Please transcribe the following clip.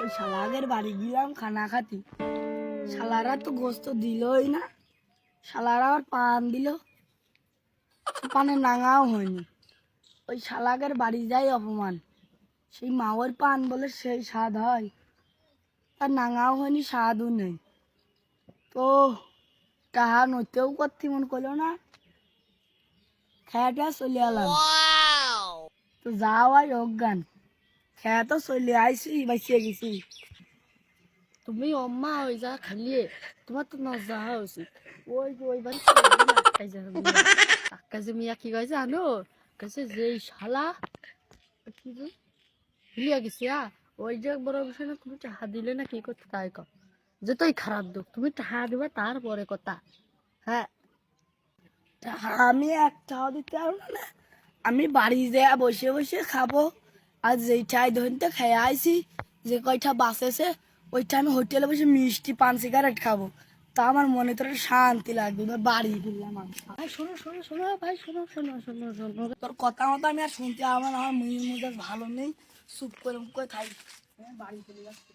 ওই শালাদের বাড়ি গেলাম খানা খাতি শালারা তো গোস্ত দিলই না। শালারা আবার পান দিল। পানে নাঙাও হয়নি। ওই শালাগের বাড়ি যাই অপমান। সেই মাওয়ার পান বলে সেই স্বাদ হয়। আর নাঙাও হয়নি স্বাদও নেই। তো টাহা নতেও করতে মন করল না। খেয়াটা চলে এলাম। তো যাওয়াই অজ্ঞান। খেয়া তো চলে আইসি বাঁচিয়ে গেছি। তুমি অম্মা যা খালিয়ে তোমার তো না যাওয়া উচিত ওই যে ওই বাড়ি আক্কাই যাবে আক্কা যে মিয়া কি কয় জানো? কাছে যে এই শালা কি যে? ভুলিয়া গেছি আ। ওই যে বড় বিষয় না তুমি টাহা দিলে না কি করতে তাই কও যে তুই খারাপ দুঃখ তুমি টাহা দিবা তারপরে কথা। হ্যাঁ আমি একটাও দিতে পারব না? আমি বাড়ি যেয়ে বসে বসে খাব। আর যেইটাই তো খেয়ে আইসি যে কয়টা বাসেছে ওইটা আমি হোটেলে বসে মিষ্টি পান সিগারেট খাব। তা আমার মনে তো একটা শান্তি লাগবে ধর বাড়ি ফিরলাম ভাই শোনো শোনো শোনো ভাই শোনো শোনো শোনো শোনো। তোর কথা মতো আমি আর শুনতে আমার আমার মুই মুজাজ ভালো নেই চুপ করে মুখ করে থাকি। বাড়ি ফিরে যাচ্ছি।